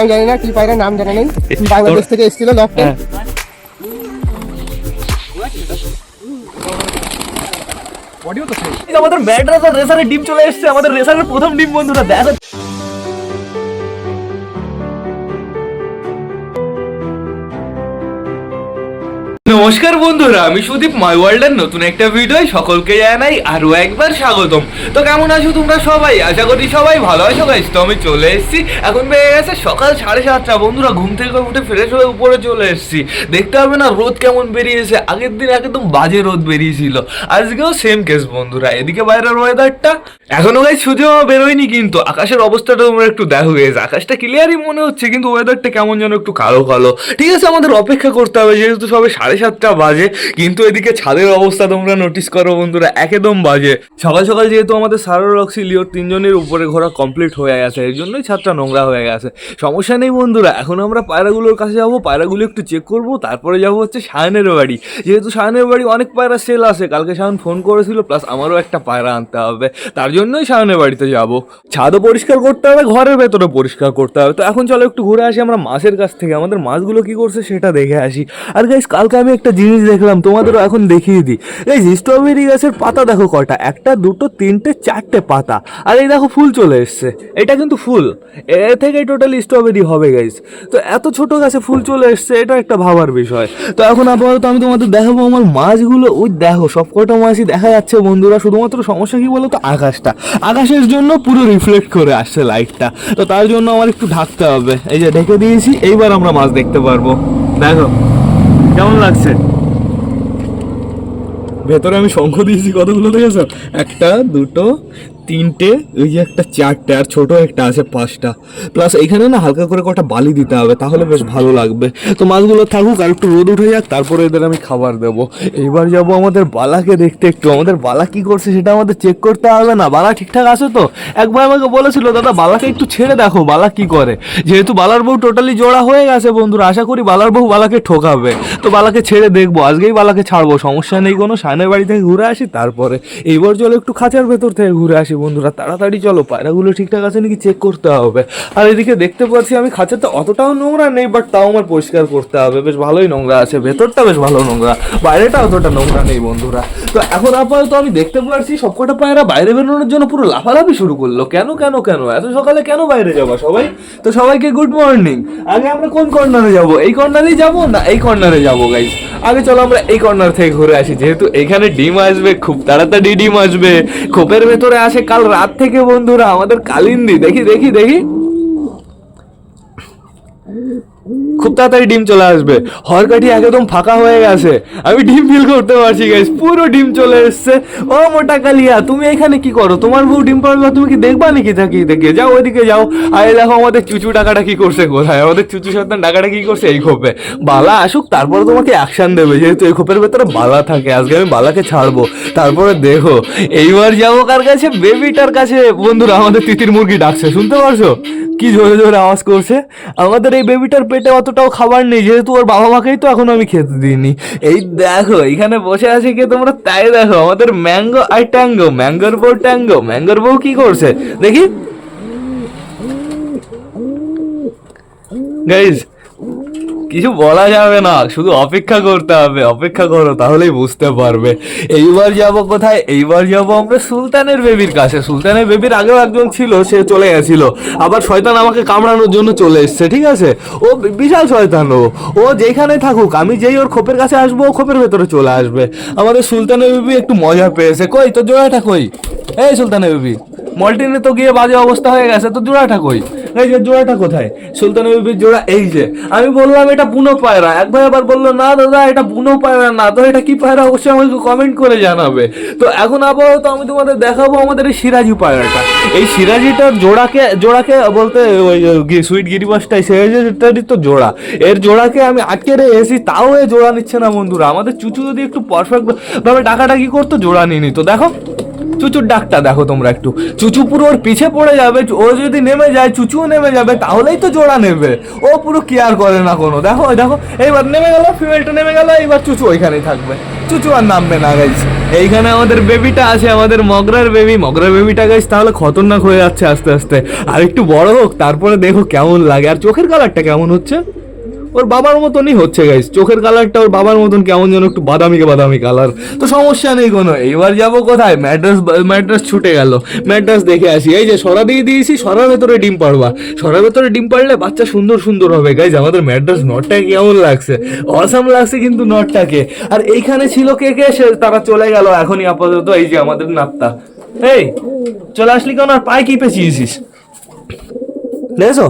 আমি জানি না কি পায়রা নাম জানা নেই। বাংলাদেশ থেকে এসেছিল লকটা হ্যাঁ। আমাদের ম্যাড্রাস আর রেসারের ডিম চলে এসেছে আমাদের রেসারের প্রথম ডিম বন্ধুরা দেখো নমস্কার বন্ধুরা, আমি সুদীপ মাই ওয়ার্ল্ডের নতুন একটা ভিডিও সকলকে জানাই আরও একবার স্বাগতম। তো কেমন আছো তোমরা সবাই? আশা করি সবাই ভালো আছো গাইস তো আমি চলে এসেছি। এখন বেড়ে গেছে সকাল সাড়ে সাতটা। বন্ধুরা, ঘুম থেকে উঠে ফ্রেশ হয়ে উপরে চলে এসেছি। দেখতে হবে না, রোদ কেমন বেরিয়েছে। আগের দিন একদম বাজে রোদ বেরিয়েছিল। আজকেও সেম কেস বন্ধুরা। এদিকে বাইরের ওয়েদারটা এখনও গাইস সূর্য বেরোয়নি কিন্তু। আকাশের অবস্থাটা তোমরা একটু দেখো গেছে আকাশটা ক্লিয়ারই মনে হচ্ছে, কিন্তু ওয়েদারটা কেমন যেন একটু কালো কালো ঠিক আছে, আমাদের অপেক্ষা করতে হবে। যেহেতু সবে সাড়ে সাতটা বাজে, কিন্তু এদিকে ছাদের অবস্থা তোমরা নোটিস করো বন্ধুরা, একদম বাজে। সকাল সকাল যেহেতু আমাদের সারো রক্সি লিওর তিনজনের উপরে ঘোরা কমপ্লিট হয়ে গেছে, এর জন্যই ছাদটা নোংরা হয়ে গেছে। সমস্যা নেই বন্ধুরা, এখন আমরা পায়রাগুলোর কাছে যাব, পায়রাগুলো একটু চেক করব, তারপরে যাব হচ্ছে সায়নের বাড়ি। যেহেতু সায়নের বাড়ি অনেক পায়রা সেল আছে, কালকে সায়ন ফোন করেছিল প্লাস আমারও একটা পায়রা আনতে হবে, তার জন্যই সায়নের বাড়িতে যাব। ছাদও পরিষ্কার করতে হবে, ঘরের ভেতরে পরিষ্কার করতে হবে। তো এখন চলো একটু ঘুরে আসি, আমরা মাছের কাছ থেকে, আমাদের মাছগুলো কি করছে সেটা দেখে আসি। আর গাইস কালকে আমি একটা জিনিস দেখলাম তোমাদেরও এখন দেখিয়ে দিই। এই স্ট্রবেরি গাছের পাতা দেখো কটা একটা দুটো তিনটে চারটে পাতা। আর এই দেখো ফুল চলে এসছে। এটা কিন্তু ফুল। এ থেকেই টোটালি স্ট্রবেরি হবে গাইস তো এত ছোট গাছে ফুল চলে এসছে এটা একটা ভাবার বিষয়। তো এখন আপাতত আমি তোমাদের দেখাবো আমার মাছগুলো। ওই দেখো সব কটা মাছই দেখা যাচ্ছে বন্ধুরা। শুধুমাত্র সমস্যা কি বলো তো আকাশটা। আকাশের জন্য পুরো রিফ্লেক্ট করে আসছে লাইটটা তো তার জন্য আমার একটু ঢাকতে হবে। এই যে ঢেকে দিয়েছি এইবার আমরা মাছ দেখতে পারব। দেখো। কেমন লাগছে? ভেতরে আমি শঙ্খ দিয়েছি কতগুলো দেখেছ? একটা দুটো তিনটে ওই যে একটা চারটে আর ছোট একটা আছে পাঁচটা। প্লাস এখানে না হালকা করে কটা বালি দিতে হবে, তাহলে বেশ ভালো লাগবে। তো মাছগুলো থাকুক আর একটু রোদ উঠে যাক, তারপরে এদের আমি খাবার দেব। এইবার যাব আমাদের বালাকে দেখতে একটু। আমাদের বালা কি করছে সেটা আমাদের চেক করতে হবে না। বালা ঠিকঠাক আছে তো? একবার আমাকে বলেছিল, দাদা, বালাকে একটু ছেড়ে দেখো, বালা কি করে? যেহেতু বালার বউ টোটালি জোড়া হয়ে গেছে বন্ধুরা, আশা করি বালার বউ বালাকে ঠোকাবে। তো বালাকে ছেড়ে দেখব, আজকেই বালাকে ছাড়বো। সমস্যা নেই কোনো, সায়নের বাড়ি থেকে ঘুরে আসি, তারপরে। এইবার চলো একটু খাঁচার ভেতর থেকে ঘুরে আসি বন্ধুরা, তাড়াতাড়ি চলো, পায়রাগুলো ঠিকঠাক আছে নাকি চেক করতে হবে? আর এদিকে দেখতে পাচ্ছি আমি খাঁচাতে অতটাও নোংরা নেই বাট তাও আমার পরিষ্কার করতে হবে। বেশ ভালোই নোংরা আছে, ভেতরটা বেশ ভালো নোংরা, বাইরেটা অতটা নোংরা নেই বন্ধুরা। তো এখন আপাতত আমি দেখতে পাচ্ছি, সবকটা পায়রা বাইরে বেরোনোর জন্য পুরো লাফালাফি শুরু করল। কেন কেন কেন? এত সকালে কেন বাইরে যাব সবাই? তো সবাইকে গুড মর্নিং আগে আমরা কোন কর্নারে যাব? এই কর্নারেই যাব না এই কর্নারে যাব গাইস আগে চলো আমরা এই কর্নার থেকে ঘুরে আসি, যেহেতু এখানে ডিম আসবে, খুব তাড়াতাড়ি ডিম আসবে। খোপের ভেতরে আসে কাল রাত থেকে বন্ধুরা আমাদের কালিন্দি দেখি দেখি দেখি। খুব তাড়াতাড়ি ডিম চলে আসবে। হরকাঠি একদম ফাঁকা হয়ে গেছে। আমি ডিম ফিল করতে পারছি গাইস পুরো ডিম চলে এসছে। ও মোটা কালিয়া, তুমি এখানে কি করো? তোমার বউ ডিম পারবে তুমি কি দেখবা নাকি? থাকি, দেখে। যাও ওইদিকে যাও। আর দেখো, আমাদের চুচু টাকাটা কি করছে কোথায়? আমাদের চুচু সন্তান টাকাটা কি করছে এই খোপে? বালা আসুক, তারপরে তোমাকে অ্যাকশন দেবে। যেহেতু এই খোপের ভেতরে বালা থাকে, আজকে আমি বালাকে ছাড়বো। তারপরে দেখো, এইবার যাব কার কাছে? বেবিটার কাছে। বন্ধুরা, আমাদের তিতির মুরগি ডাকছে, শুনতে পারছ? কি জোরে জোরে আওয়াজ করছে? আমাদের এই বেবিটার পেটে অতটাও খাবার নেই, যেহেতু ওর বাবা মাকেই তো এখন আমি খেতে দিইনি। এই দেখো, এখানে বসে আছে কি তোমরা? তাই দেখো, আমাদের ম্যাঙ্গো আর ট্যাঙ্গো, ম্যাঙ্গোর বউ ট্যাঙ্গো, ম্যাঙ্গোর বউ কি করছে? দেখি। গাইজ কিছু বলা যাবে না, শুধু অপেক্ষা করতে হবে, অপেক্ষা করো, তাহলেই বুঝতে পারবে। এইবার যাব কোথায়? এইবার যাব আমরা সুলতানের বেবির কাছে। সুলতানের বেবির আগেও একজন ছিল, সে চলে গেছিল। আবার শয়তান আমাকে কামড়ানোর জন্য চলে এসছে, ঠিক আছে? ও বিশাল শয়তান ও। ও যেখানে থাকুক, আমি যেই ওর খোপের কাছে আসব, ও খোপের ভেতরে চলে আসবে। আমাদের সুলতানের বেবি একটু মজা পেয়েছে। কই, তোর জোড়াটা কই? এই সুলতানের বেবি, মল্টিনে তো গিয়ে বাজে অবস্থা হয়ে গেছে তো জোড়াটা কই? এই যে জোড়াটা কোথায়? সুলতানের বেবির জোড়া এই যে। আমি বললাম, এটা বুনো পায়রা। এক ভাই আবার বলল, না দাদা, এটা বুনো পায়রা না। তো এটা কি পায়রা? অবশ্যই আমাকে কমেন্ট করে জানাবে। তো এখন আপাতত আমি তোমাদের দেখাবো আমাদের এই সিরাজি পায়রাটা। এই সিরাজিটার জোড়াকে জোড়াকে বলতে ওই সুইট গিরিবাসটাই, সিরাজিটারই তো জোড়া। এর জোড়াকে আমি আটকে রেখেছি তাও এ জোড়া নিচ্ছে না বন্ধুরা। আমাদের চুচু যদি একটু পারফেক্ট ভাবে ডাকাডাকি করতো, জোড়া নিয়ে নিত। দেখো। চুচুর ডাকটা দেখো তোমরা একটু। চুচু পুরো ওর পিছে পড়ে যাবে, ও যদি নেমে যায় চুচুও নেমে যাবে, তাহলেই তো জোড়া নেবে। ও পুরো কেয়ার করে না কোনো। দেখো দেখো, এইবার নেমে গেল ফিমেলটা নেমে গেল, এইবার চুচু ওইখানেই থাকবে। চুচু আর নামবে না গাইস এইখানে আমাদের বেবিটা আছে, আমাদের মগরার বেবি মগরার বেবিটা গাইস তাহলে খতরনাক হয়ে যাচ্ছে আস্তে আস্তে। আর একটু বড় হোক, তারপরে দেখো কেমন লাগে। আর চোখের কালারটা কেমন হচ্ছে? ওর বাবার মতনই হচ্ছে গাইস চোখের কালারটা ওর বাবার মতন কেমন যেন একটু বাদামি বাদামি কালার তো সমস্যা নেই কোনো। এইবার যাব কোথায়? ম্যাড্রাস ম্যাড্রাস ছুটে গেল। ম্যাড্রাস দেখে আসি। এই যে সরা দিয়ে দিয়েছি, সরার ভেতরে ডিম পাড়বা। সরার ভেতরে ডিম পাড়লে বাচ্চা সুন্দর সুন্দর হবে। গাইজ আমাদের ম্যাড্রাস নটটা কেমন লাগছে? অসাম লাগছে কিন্তু নটটাকে আর এইখানে ছিল কে কে? সে তারা চলে গেল। এখনই আপাতত এই যে আমাদের নাপ্তা এই, চলে আসলি কেন? আর পায়ে কি পেঁচিয়েছিস? দেখেছ?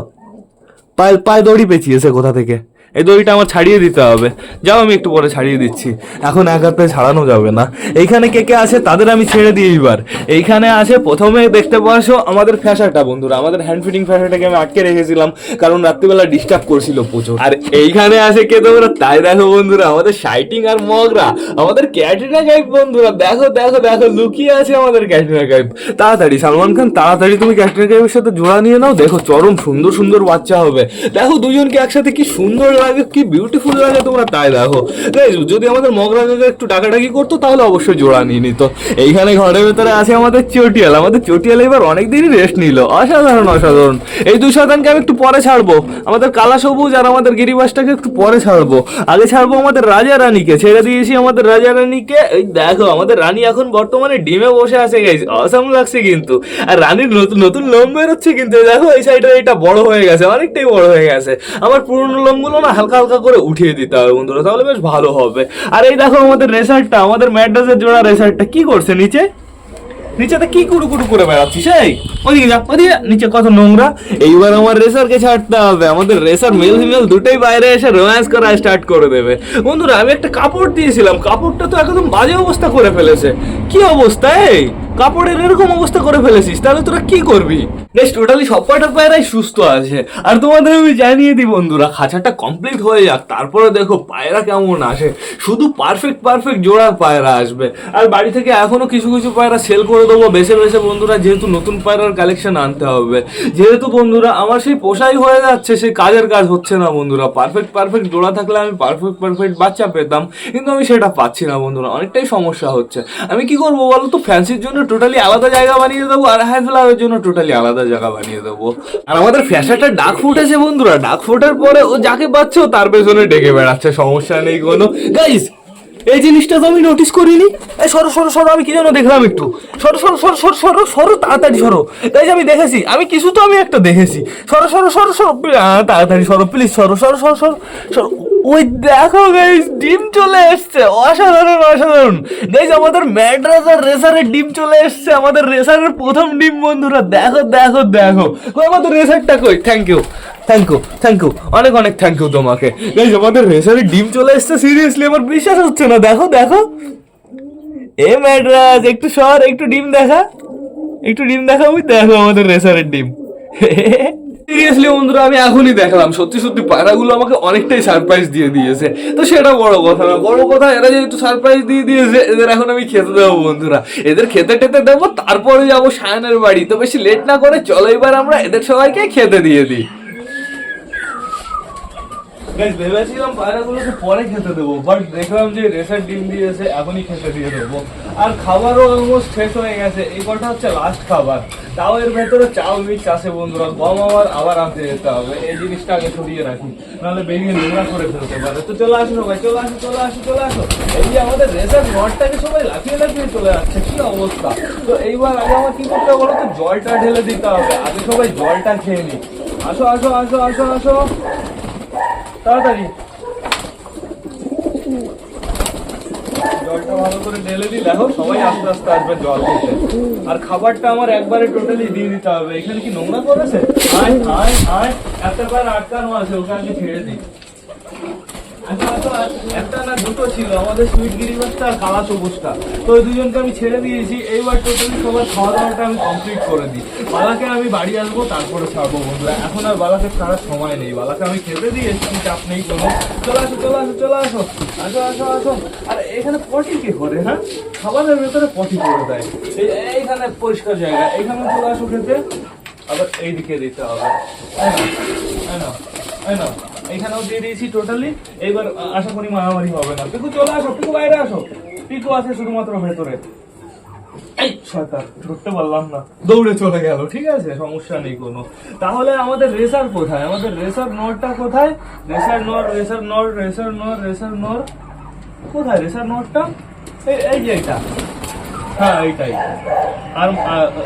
পায়ে পায়ে দড়ি পেঁচিয়েছে কোথা থেকে? এই দড়িটা আমার ছাড়িয়ে দিতে হবে। যাও, আমি একটু পরে ছাড়িয়ে দিচ্ছি। এখন এক হাতে ছাড়ানো যাবে না। এইখানে কে কে আছে তাদের আমি ছেড়ে দিই এবার এইখানে আছে, প্রথমে দেখতে পাচ্ছ আমাদের ফ্যাশাটা বন্ধুরা। আমাদের হ্যান্ড ফিটিং ফ্যাশাটাকে আমি আটকে রেখেছিলাম, কারণ রাত্রিবেলা ডিস্টার্ব করছিল প্রচুর। আর এইখানে আছে কে তোমরা? তাই দেখো, বন্ধুরা, আমাদের শাইটিং আর মগরা। আমাদের ক্যাটরিনা কাইফ বন্ধুরা। দেখো দেখো দেখো, লুকিয়ে আছে আমাদের ক্যাটরিনা কাইফ তাড়াতাড়ি, সালমান খান, তাড়াতাড়ি তুমি ক্যাটরিনা কাইফের সাথে জোড়া নিয়ে নাও। দেখো, চরম সুন্দর সুন্দর বাচ্চা হবে। দেখো, দুজনকে একসাথে কি সুন্দর লাগে কি বিউটিফুল লাগে তোমরা তাই দেখো। যদি আমাদের মগরা একটু ডাকাডাকি করতো, তাহলে অবশ্যই জোড়া নিয়ে নিত। এইখানে ঘরের ভেতরে আছে আমাদের চটিয়াল। আমাদের চটিয়াল এবার অনেকদিনই রেস্ট নিল। অসাধারণ অসাধারণ। এই দুই শতাংশকে আমি একটু পরে ছাড়বো। আমাদের কালা সবুজ আর আমাদের গিরিবাসটাকে একটু পরে ছাড়বো। আগে ছাড়বো আমাদের রাজা রানীকে। ছেড়ে দিয়েছি আমাদের রাজা রানীকে। এই দেখো, আমাদের রানী এখন বর্তমানে ডিমে বসে আছে গাইজ অসাম লাগছে কিন্তু। আর রানীর নতুন নতুন লোম বেরোচ্ছে কিন্তু। দেখো, এই সাইডে এটা বড় হয়ে গেছে, অনেকটাই বড় হয়ে গেছে। আমার পুরনো লোমগুলো না হালকা হালকা করে উঠিয়ে দিতে হবে বন্ধুরা, তাহলে বেশ ভালো হবে। আর এই দেখো আমাদের রেসার্টটা, আমাদের ম্যাড্রাসের জোড়া রেসার্টটা কি করছে নিচে? নিচেতে কি কুড়ু কুড়ু করে বেড়াচ্ছিস এই ওদিকে যা, ওদিকে, নিচে কত নোংরা। এইবার আমার রেসারকে ছাড়তে হবে, আমাদের রেসার মেল ফিমেল দুটোই বাইরে এসে রোম্যান্স করা স্টার্ট করে দেবে। বন্ধুরা, আমি একটা কাপড় দিয়েছিলাম, কাপড়টা তো একদম বাজে অবস্থা করে ফেলেছে। কি অবস্থা, এই? কাপড়ের এরকম অবস্থা করে ফেলেছিস, তাহলে তোরা কি করবি? বেশ টোটালি সব কয়টা পায়রাই সুস্থ আছে। আর তোমাদের আমি জানিয়ে দিই বন্ধুরা, খাঁচাটা কমপ্লিট হয়ে যাক, তারপরে দেখো পায়রা কেমন আসে। শুধু পারফেক্ট পারফেক্ট জোড়া পায়রা আসবে। আর বাড়ি থেকে এখনও কিছু কিছু পায়রা সেল করে দেবো। বেছে বেছে বন্ধুরা, যেহেতু নতুন পায়রার কালেকশন আনতে হবে। যেহেতু বন্ধুরা, আমার সেই পোষাই হয়ে যাচ্ছে, সেই কাজের কাজ হচ্ছে না বন্ধুরা। পারফেক্ট পারফেক্ট জোড়া থাকলে আমি পারফেক্ট পারফেক্ট বাচ্চা পেতাম, কিন্তু আমি সেটা পাচ্ছি না বন্ধুরা, অনেকটাই সমস্যা হচ্ছে। আমি কি করব বলো তো ফ্যান্সির জন্য টোটালি আলাদা জায়গা বানিয়ে দেবো, আর হাই ফ্লাওয়ারের জন্য টোটালি আলাদা জায়গা বানিয়ে দেবো আর আমাদের ফ্যাশাটা ডাক ফুটেছে বন্ধুরা ডাক ফুটার পরে ও যাকে পাচ্ছে তার পেছনে ডেকে বেড়াচ্ছে সমস্যা নেই কোনো গাইস এই জিনিসটা তো আমি নোটিস করিনি এই সরো সরো সরো আমি কি যেন দেখলাম একটু সরো সরো সরো সরো সরো সরো তাড়াতাড়ি সরো তাই আমি দেখেছি আমি কিছু তো আমি একটা দেখেছি সরো সরো সরো সরো তাড়াতাড়ি সরো প্লিজ সরো সরো সরো সরো সরো ওই দেখো গাইজ ডিম চলে এসছে। অসাধারণ অসাধারণ। গাইজ আমাদের ম্যাড্রাস আর রেসারের ডিম চলে এসছে। আমাদের রেসারের প্রথম ডিম, বন্ধুরা। দেখো দেখো দেখো। কই, আমাদের রেসারটা কই? Thank you thank you thank you অনেক অনেক থ্যাংক ইউ তোমাকে। গাইজ আমাদের রেসারের ডিম চলে এসছে। সিরিয়াসলি আমার বিশ্বাস হচ্ছে না। দেখো দেখো। এ ম্যাড্রাস, একটু সর, একটু ডিম দেখা। একটু ডিম দেখা, ওই দেখো আমাদের রেসারের ডিম। সিরিয়াসলি বন্ধুরা, আমি এখনই দেখলাম। সত্যি সত্যি পায়রাগুলো আমাকে অনেকটাই সারপ্রাইজ দিয়ে দিয়েছে। তো সেটা বড় কথা না, বড় কথা, এরা যেহেতু সারপ্রাইজ দিয়ে দিয়েছে, এদের এখন আমি খেতে দেবো বন্ধুরা। এদের খেতে টেতে দেবো, তারপরে যাব সায়নের বাড়ি। তো বেশি লেট না করে চলো, এবার আমরা এদের সবাইকে খেতে দিয়ে দিই। Guys, ভেবেছিলাম পায়রাগুলোকে পরে খেতে দেবো বাট দেখলাম যে রেসার ডিম দিয়েছে এখনই খেতে দিয়ে দেবো। আর খাবারও অলমোস্ট শেষ হয়ে গেছে এই কটা হচ্ছে লাস্ট খাবার। তাও এর ভেতরে চাল মিক্স আছে বন্ধুরা গম আবার আবার আনতে যেতে হবে এই জিনিসটা আগে ছড়িয়ে রাখি নাহলে বেরিয়ে নোংরা করে ফেলতে পারে। তো চলে আসো সবাই চলে আসো চলে আসো চলে আসো। এই যে আমাদের রেসার নটটাকে সবাই লাফিয়ে লাফিয়ে চলে যাচ্ছে কি অবস্থা? তো এইবার আগে আমার কি করতে হবে বলো তো? জলটা ঢেলে দিতে হবে আগে সবাই জলটা খেয়ে নি আসো আসো আসো আসো আসো। তাড়াতাড়ি। জলটা ভালো করে ঢেলে দিই দেখো, সবাই আস্তে আস্তে আসবে জল খেতে। আর খাবারটা আমার একবারে টোটালি দিয়ে দিতে হবে। এখানে কি নোংরা করেছে? আয় আয় আয়। একটা বার আটকানো আছে আমি ছেড়ে দিই। একটা না দুটো ছিল আমাদের সুইট গিরিবাসটা আর কালা সবুজটা। তো ওই দুজনকে আমি ছেড়ে দিয়েছি এইবার টোটালি সবার খাওয়া দাওয়াটা আমি কমপ্লিট করে দিই। বালাকে আমি বাড়ি আসব তারপরে ছাড়বো বন্ধুরা। এখন আর বালাকে ছাড়ার সময় নেই। বালাকে আমি খেতে দিয়েছি চাপ নেই কোনো। চলে আসো চলে আসো চলে আসো। আসো আসো আসো। আর এখানে পটি কে করে হ্যাঁ? খাবারের ভেতরে পটি করে দেয় এইখানে পরিষ্কার জায়গা। এখানে চলে আসো খেতে। আবার এইদিকে দিতে হবে। এই নাও, এই নাও, এই নাও। এইখানেও দিয়ে দিয়েছি টোটালি এইবার আশা করি মারামারি হবে না। পিকু চলে আসো পিকু বাইরে আসো। পিকো আছে শুধুমাত্র ভেতরে। এই পারলাম না। দৌড়ে চলে গেল ঠিক আছে? সমস্যা নেই কোনো। তাহলে আমাদের কোথায়? আমাদের রেসার কোথায়? Racer racer racer not racer not কোথায় রেসার এই যে হ্যাঁ এইটাই। আর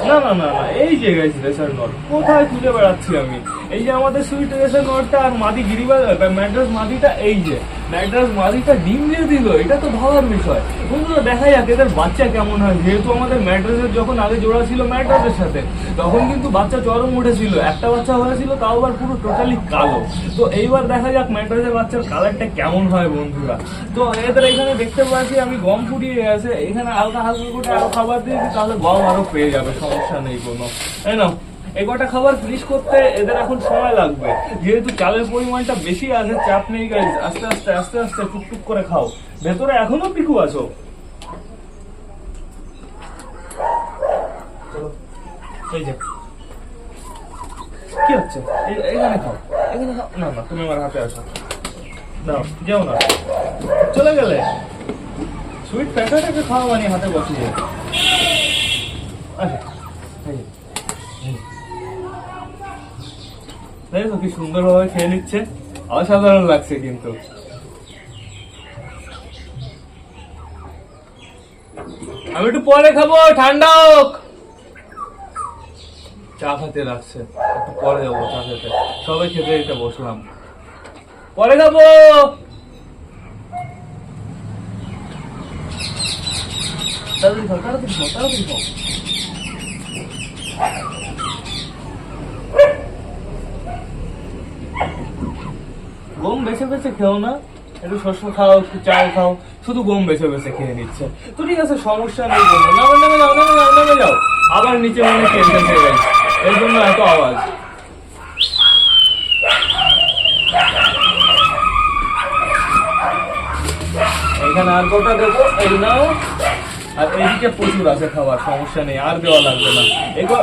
না না না না, এই যে গেছে রেসার নট কোথায় খুঁজে বেড়াচ্ছি আমি? এই যে আমাদের সুইট রেসার নটটা আর মাদি গিরিবা ম্যাড্রাস মাদিটা এই যে। ম্যাড্রাস মাদিটা ডিম দিয়ে দিল, এটা তো ভাবার বিষয়। বন্ধুরা, দেখা যাক এদের বাচ্চা কেমন হয়। যেহেতু আমাদের ম্যাড্রাসের যখন আগে জোড়া ছিল ম্যাড্রাসের সাথে, তখন কিন্তু বাচ্চা চরম উঠেছিল। একটা বাচ্চা হয়েছিল, তাও আবার পুরো টোটালি কালো। তো এইবার দেখা যাক ম্যাড্রাসের বাচ্চার কালারটা কেমন হয়, বন্ধুরা। তো এদের এখানে দেখতে পাচ্ছি, আমি গম ফুটিয়ে গেছে। এখানে হালকা হালকা করে আরও খাবার দিয়েছি, তাহলে গম আরও পেয়ে যাবে, সমস্যা নেই কোনো। তাই না? এই কটা খাবার ফিনিশ করতে এদের এখন সময় লাগবে। যেহেতু চালের পরিমাণটা বেশি আছে, চাপ নেই গাইজ আস্তে আস্তে আস্তে আস্তে টুকটুক করে খাও। ভেতরে এখনও পিকু আছো? কি হচ্ছে? এইখানে খাও। এখানে খাও। না না, তুমি আমার হাতে আসো দাও, যেও না। চলে গেলে। সুইট প্যাকেটাকে খাওয়া মানে হাতে বসিয়ে। আচ্ছা এই হুম। দেখো কি সুন্দরভাবে খেয়ে নিচ্ছে। অসাধারণ লাগছে কিন্তু। আমি একটু পরে খাব, ঠান্ডা হোক। চা খেতে লাগছে, একটু পরে যাব চা খেতে। সবাই খেতে দিতে বসলাম। পরে খাব। তাড়াতাড়ি খাও তাড়াতাড়ি খাও তাড়াতাড়ি খাও। গম বেছে বেছে খেও না। একটু শস্য খাও, একটু চাল খাও, শুধু গম বেছে বেছে খেয়ে নিচ্ছে। তো ঠিক আছে, সমস্যা নেই কোনো নামে নেমে যাও নেমে যাও নেমে যাও। আবার নিচে মানে টেনশন হয়ে গেছে এর জন্য এত আওয়াজ। এখানে আর কটা দেবো? এই নাও। আর এদিকে প্রচুর আছে খাবার, সমস্যা নেই, আর দেওয়া লাগবে না।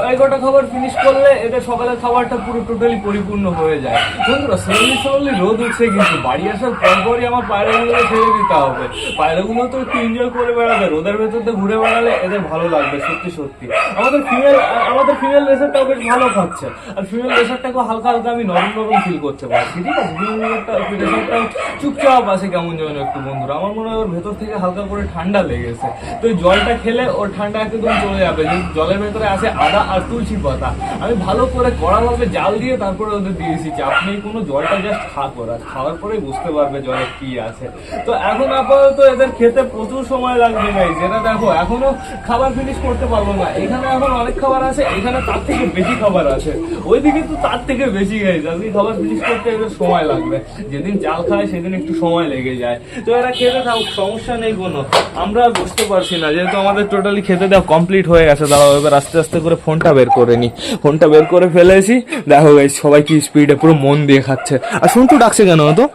এই কটা খাবার ফিনিশ করলে এদের সকালের খাবারটা পুরো টোটালি পরিপূর্ণ হয়ে যায়। বন্ধুরা স্লোলি স্লোলি রোদ উঠছে কিন্তু বাড়ি আসার পরপরই আমার পায়রাগুলোকে ছেড়ে দিতে হবে। পায়রাগুলো তো একটু এনজয় করে বেড়াবে, রোদের ভেতর ঘুরে বেড়ালে এদের ভালো লাগবে, সত্যি সত্যি। আমাদের ফিমেল আমাদের ফিমেল রেসারটাও বেশ ভালো খাচ্ছে। আর ফিমেল রেসারটাকেও হালকা হালকা আমি নরম নরম ফিল করতে পারছি, ঠিক আছে? ফিমেল রেসারটাও চুপচাপ আছে কেমন যেন একটু, বন্ধুরা। আমার মনে হয় ওর ভেতর থেকে হালকা করে ঠান্ডা লেগেছে। তো জলটা খেলে ওর ঠান্ডা একদম চলে যাবে। জলের ভেতরে আছে আদা আর তুলসী পাতা। আমি ভালো করে কড়াভাবে জাল দিয়ে তারপরে ওদের দিয়েছি চাপ নেই কোনো জলটা জাস্ট খা করা খাওয়ার পরে বুঝতে পারবে জলে কি আছে। তো এখন আপাতত এদের খেতে প্রচুর সময় লাগবে গাই যেটা দেখো, এখনও খাবার ফিনিশ করতে পারব না। এখানে এখন অনেক খাবার আছে, এখানে তার থেকে বেশি খাবার আছে। ওইদিকে তো তার থেকে বেশি গাইজ আজকে খাবার ফিনিশ করতে এদের সময় লাগবে। যেদিন জাল খায়, সেদিন একটু সময় লেগে যায়। তো এরা খেতে থাকুক, সমস্যা নেই কোনো। আমরা বুঝতে পারছি না যেহেতু আমাদের টোটালি খেতে দেওয়া কমপ্লিট হয়ে গেছে, দাঁড়াও, এবার আস্তে আস্তে করে ফোনটা বের করে নি। ফোনটা বের করে ফেলেছি। দেখো গাইজ সবাই কি স্পিডে পুরো মন দিয়ে খাচ্ছে। আর শুনটু ডাকছে কেন তো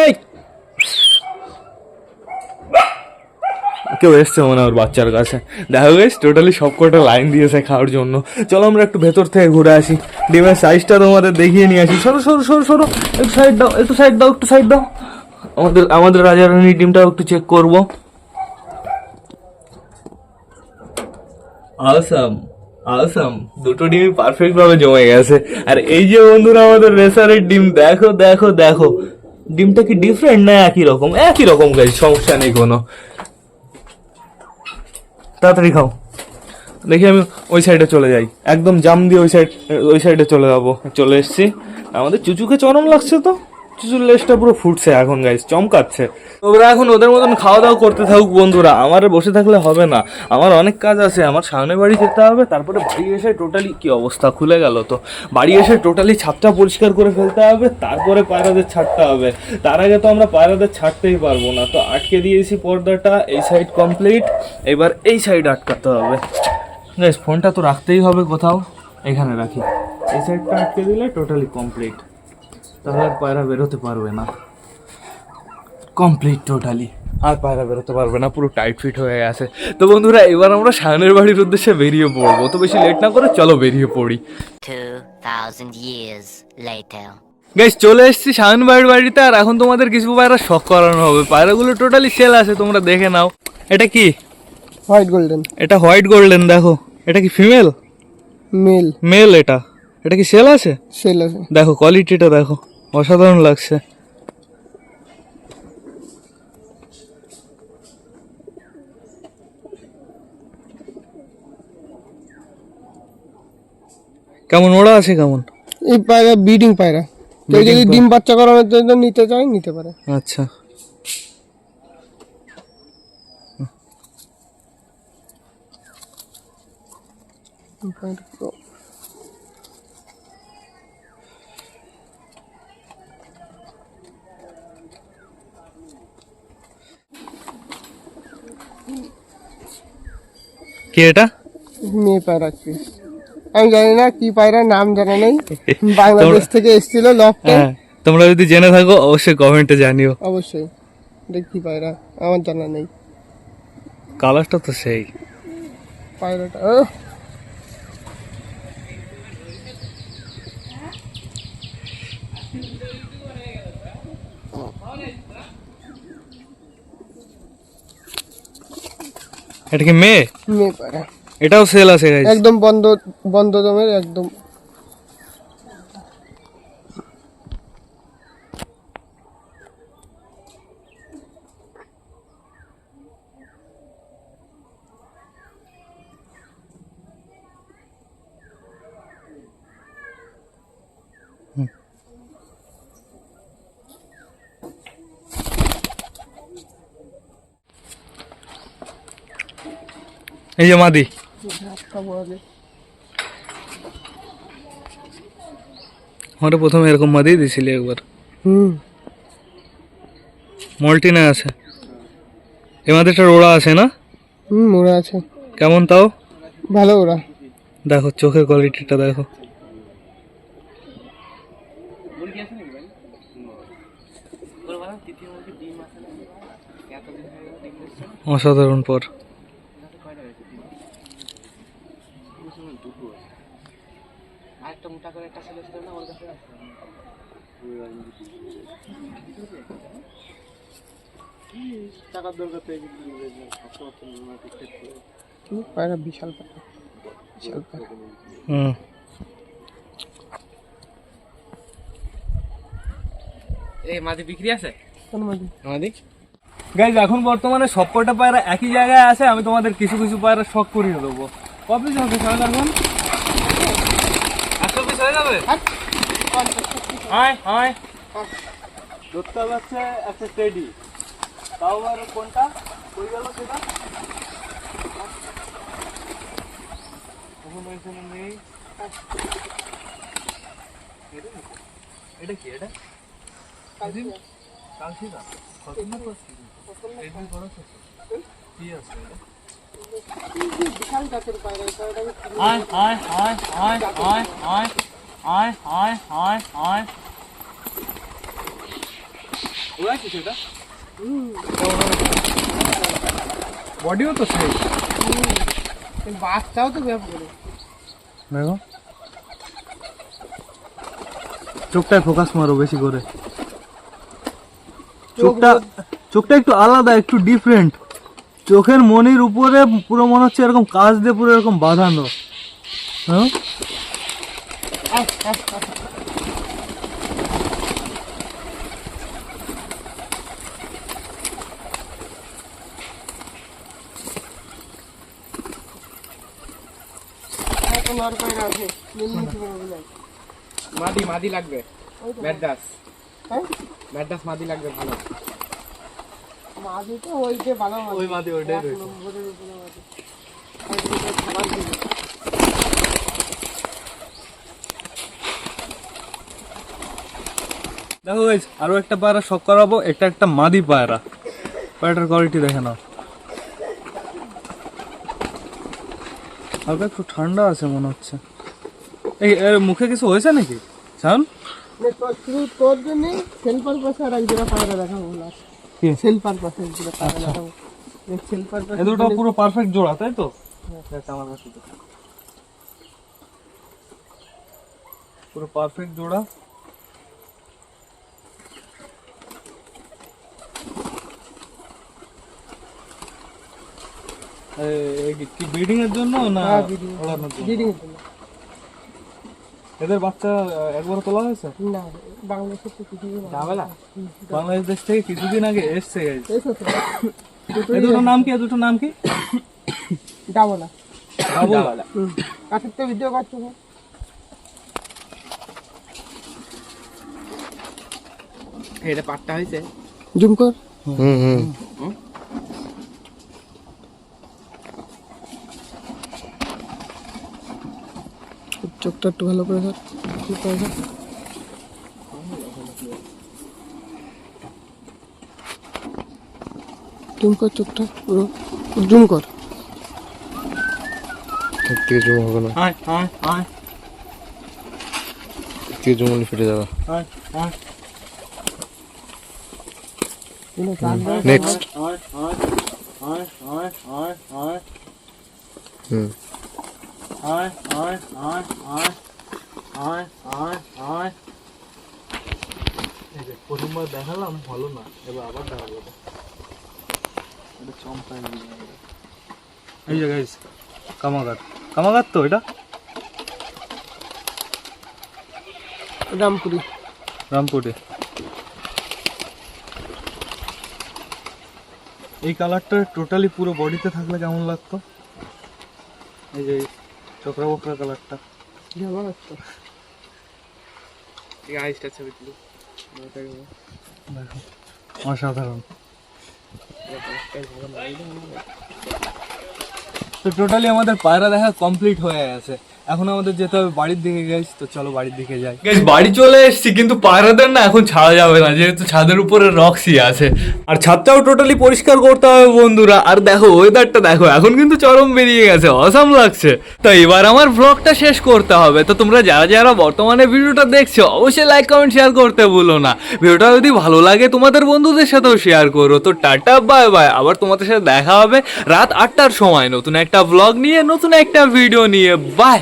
এই! কেউ এসছে মনে ওর বাচ্চার কাছে। দেখা গেছে টোটালি সব কটা লাইন দিয়েছে খাওয়ার জন্য। চলো আমরা একটু ভেতর থেকে ঘুরে আসি। ডিমের সাইজটা তোমাদের দেখিয়ে নিয়ে আসি। সরো সরো সরো সরো। একটু সাইড দাও, একটু সাইড দাও, একটু সাইড দাও। আমাদের আমাদের রাজারানী ডিমটাও একটু চেক করব। আসাম আসাম দুটো ডিমই পারফেক্ট ভাবে জমে গেছে। আর এই যে বন্ধুরা, আমাদের রেসারের ডিম দেখো দেখো দেখো। ডিমটা কি ডিফারেন্ট না একই রকম? একই রকম গাছ সমস্যা নেই কোনো। তাড়াতাড়ি খাও। দেখি আমি ওই সাইডে চলে যাই। একদম জাম দিয়ে ওই সাইড ওই সাইডে চলে যাব। চলে এসেছি। আমাদের চুচুকে চরম লাগছে তো। চুচুর লেজটা পুরো ফুটছে এখন গাইস চমকাচ্ছে। ওরা এখন ওদের মতন খাওয়া দাওয়া করতে থাকুক, বন্ধুরা। আমার বসে থাকলে হবে না। আমার অনেক কাজ আছে, আমার সামনে বাড়ি যেতে হবে, তারপরে বাড়ি এসে টোটালি কি অবস্থা? খুলে গেল তো। বাড়ি এসে টোটালি ছাদটা পরিষ্কার করে ফেলতে হবে, তারপরে পায়রাদের ছাড়তে হবে। তার আগে তো আমরা পায়রাদের ছাড়তেই পারব না। তো আটকে দিয়েছি পর্দাটা, এই সাইড কমপ্লিট এবার এই সাইড আটকাতে হবে। গাইস ফোনটা তো রাখতেই হবে কোথাও। এখানে রাখি। এই সাইডটা আটকে দিলে টোটালি কমপ্লিট তাহলে আর পায়রা বেরোতে পারবে না। কমপ্লিট টোটালি আর পায়রা বেরোতে পারবে না পুরো টাইট ফিট হয়ে গেছে। তো বন্ধুরা এবার আমরা সায়নের বাড়ির উদ্দেশ্যে বেরিয়ে পড়ব। তো বেশি লেট না করে চলো বেরিয়ে পড়ি। 2,000 years later. গাইস চলে এসেছি সায়ন বাড়ির বাড়িতে আর এখন তোমাদের কিছু পায়রা শখ করানো হবে। পায়রাগুলো টোটালি সেল আছে তোমরা দেখে নাও। এটা কি? হোয়াইট গোল্ডেন এটা হোয়াইট গোল্ডেন দেখো। এটা কি ফিমেল মেল মেল এটা। এটা কি সেল আছে? সেল আছে। দেখো কোয়ালিটিটা দেখো। অসাধারণ লাগছে। কেমন ওরা আছে কেমন? এই পায়রা ব্রিডিং পায়রা। কেউ যদি ডিম বাচ্চা করানোর জন্য নিতে চায় নিতে পারে। আচ্ছা। কি এটা? মেয়ে পায়রা কি আমি জানি না কি পায়রা নাম জানা নেই। বাংলাদেশ থেকে এসেছিল লফটে। হ্যাঁ তোমরা যদি জেনে থাকো অবশ্যই কমেন্টে জানিও। অবশ্যই। এটা কি পায়রা আমার জানা নেই। কালারটা তো সেই। পায়রাটা এটা কি মেয়ে? মেয়ে পায়রা এটাও সেল আছে গাইস একদম বন্ধ বন্ধ দমের একদম এই যে মাদি। আমার প্রথমে এরকম মাদি দিছিলি একবার। হুম। মল্টিনে আছে। এই মাদিটার ওড়া আছে না? হুম মোড়া আছে। কেমন তাও? ভালো ওরা দেখো চোখের কোয়ালিটিটা দেখো। অসাধারণ পর। পায়রা বিশাল পায়রা বিশাল পায়রা। হুম। কোন মাদি? গাইজ এখন বর্তমানে সবকটা পায়রা একই জায়গায় আছে আমি তোমাদের কিছু কিছু পায়রা শখ করিয়ে দেবো। কত পিস হবে সবাই এখন একশো পিস হয়ে যাবে? একটা টেডি। তাও আবার কোনটা? কই গেল সেটা? এখন ওইখানে নেই। এটা কি? এটা? বড় কি আছে বিশাল আমি কিনে- আয় আয় আয় আয় আয় আয় আয় আয় আয় আয়। ওরা কি সেটা? বডিও তো সেই। বাচ্চাও তো ব্যাপ করে। দেখো। চোখটায় ফোকাস মারো বেশি করে। চোখটা চোখটা একটু আলাদা একটু ডিফারেন্ট চোখের মনির উপরে পুরো মনে হচ্ছে এরকম কাজ দিয়ে পুরো এরকম বাঁধানো। হ্যাঁ? মাদি মাদি লাগবে। ম্যাডাস হ্যাঁ? ম্যাডাস মাদি লাগবে ভালো। মাদি তো ওই যে ভালো ওই মাদি ওইটাই রয়েছে। দেখো আরও একটা পায়রা শখ করাবো একটা একটা মাদি পায়রা। পায়রাটার কোয়ালিটি দেখে নাও। হালকা একটু ঠান্ডা আছে মনে হচ্ছে। এই এর মুখে কিছু হয়েছে নাকি? শান শুধু তোর জন্য সেল পাশে আর এক জোড়া পায়রা দেখাবো না কি? সেল পারপাসে এক পায়রা দেখাবো। সেল পারপাসে এ দুটো পুরো পারফেক্ট জোড়া তাই তো? আমার কাছে পুরো পারফেক্ট জোড়া। কি ব্রিডিং এর জন্য না হ্যাঁ, breeding এর ওড়ানোর জন্য? ব্রিডিং জন্য। এদের বাচ্চা একবার তোলা হয়েছে? না বাংলাদেশ দেশ থেকে কিছুদিন আগে এসছে guys। এসেছে। এ দুটো নাম কি? দুটো নাম কি? বাবুল হুম। কাছের তো ভিডিও করছ না এটা পাট্টা হয়েছে। জুম কর। চোখটা একটু ভালো করে ধর কি জুম কর চোখটা পুরো। জুম কর। থেকে জমা হবে না। আয় আয় আয়। থেকে জমা ফেটে যাবে। আয় আয়। নেক্সট আয় আয় আয় আয় আয় আয় হুম আয় আয় আয় আয় আয় আয় আয় এই যে প্রথমবার দেখালাম ভালো না এবার আবার দেখাবো। এটা। এটা চমকায় এই যে গাইস কামাগার। কামাগার তো এটা? রামপুরি। রামপুরে। এই কালারটা টোটালি পুরো বডিতে থাকলে কেমন লাগতো? এই যে চক্রা বকরা কালারটা। এই আইসটা ছবি তুলি। দেখো অসাধারণ তো টোটালি আমাদের পায়রা দেখা কমপ্লিট হয়ে গেছে। এখন আমাদের যেতে হবে বাড়ির দিকে গেছি তো চলো বাড়ির দিকে যাই। Guys, বাড়ি চলে এসেছি কিন্তু পায়রাদের না এখন ছাড়া যাবে না যেহেতু ছাদের উপরে রক্সি আছে। আর ছাদটাও টোটালি পরিষ্কার করতে হবে বন্ধুরা। আর দেখো ওয়েদারটা দেখো এখন কিন্তু চরম বেরিয়ে গেছে অসাম লাগছে। তো এবার আমার ব্লগটা শেষ করতে হবে। তো তোমরা যারা যারা বর্তমানে ভিডিওটা দেখছ অবশ্যই লাইক কমেন্ট শেয়ার করতে ভুলো না। ভিডিওটা যদি ভালো লাগে তোমাদের বন্ধুদের সাথেও শেয়ার করো। তো টাটা বাই বাই আবার তোমাদের সাথে দেখা হবে রাত আটটার সময় নতুন একটা ব্লগ নিয়ে নতুন একটা ভিডিও নিয়ে। বাই